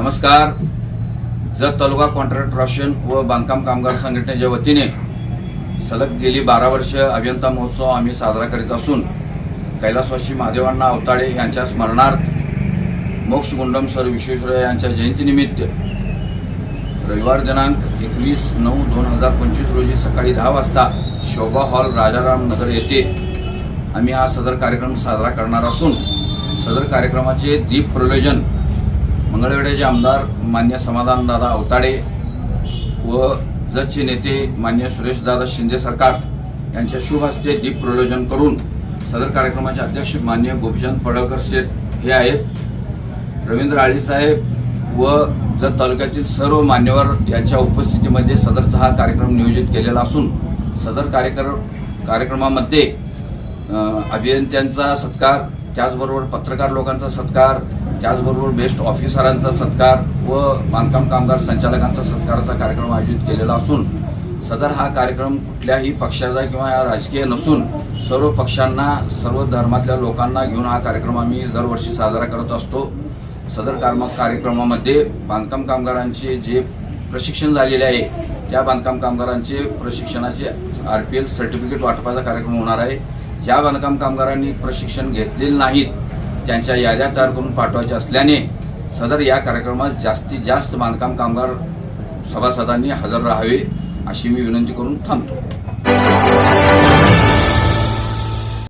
नमस्कार. जत तालुका contract ration व बांधकाम कामगार संघटनेच्या वतीने सलग गेली बारा वर्ष अभियंता महोत्सव आम्ही साजरा करीत असून कैलासवासी महादेवांना अवताडे यांच्या स्मरणार्थ मोक्ष गुंडम सर विश्वेश्वर यांच्या जयंतीनिमित्त रविवार दिनांक एकवीस नऊ दोन हजार पंचवीस रोजी सकाळी दहा वाजता शोभा हॉल राजाराम नगर येथे आम्ही हा सदर कार्यक्रम साजरा करणार असून सदर कार्यक्रमाचे दीप प्रयोजन मंगळवेड्याचे आमदार मान्य समाधानदादा अवताडे व जतचे नेते मान्य सुरेशदादा शिंदे सरकार यांच्या शुभ हस्ते दीप प्रयोजन करून सदर कार्यक्रमाचे अध्यक्ष मान्य गोपीचंद पडळकर शेठ हे आहेत. रवींद्र आळीसाहेब व जत तालुक्यातील सर्व मान्यवर यांच्या उपस्थितीमध्ये सदरचा हा कार्यक्रम नियोजित केलेला असून सदर कार्यक्रम कार्यक्रमामध्ये अभियंत्यांचा सत्कार त्याचबरोबर पत्रकार लोकांचा सत्कार त्याचबरोबर बेस्ट ऑफिसरांचा सत्कार व बांधकाम कामगार संचालकांचा सत्काराचा कार्यक्रम आयोजित केलेला असून सदर हा कार्यक्रम कुठल्याही पक्षाचा किंवा राजकीय नसून सर्व पक्षांना सर्व धर्मातल्या लोकांना घेऊन हा कार्यक्रम आम्ही दरवर्षी साजरा करत असतो. सदर काम कार्यक्रमामध्ये बांधकाम कामगारांचे जे प्रशिक्षण झालेले आहे त्या बांधकाम कामगारांचे प्रशिक्षणाचे आर पी एल सर्टिफिकेट वाटपाचा कार्यक्रम होणार आहे. ज्या बांधकाम कामगारांनी प्रशिक्षण घेतलेले नाहीत त्यांच्या याद्या तयार करून पाठवायच्या असल्याने सदर या कार्यक्रमास जास्तीत जास्त बांधकाम कामगार सभासदांनी हजर राहावे अशी मी विनंती करून थांबतो.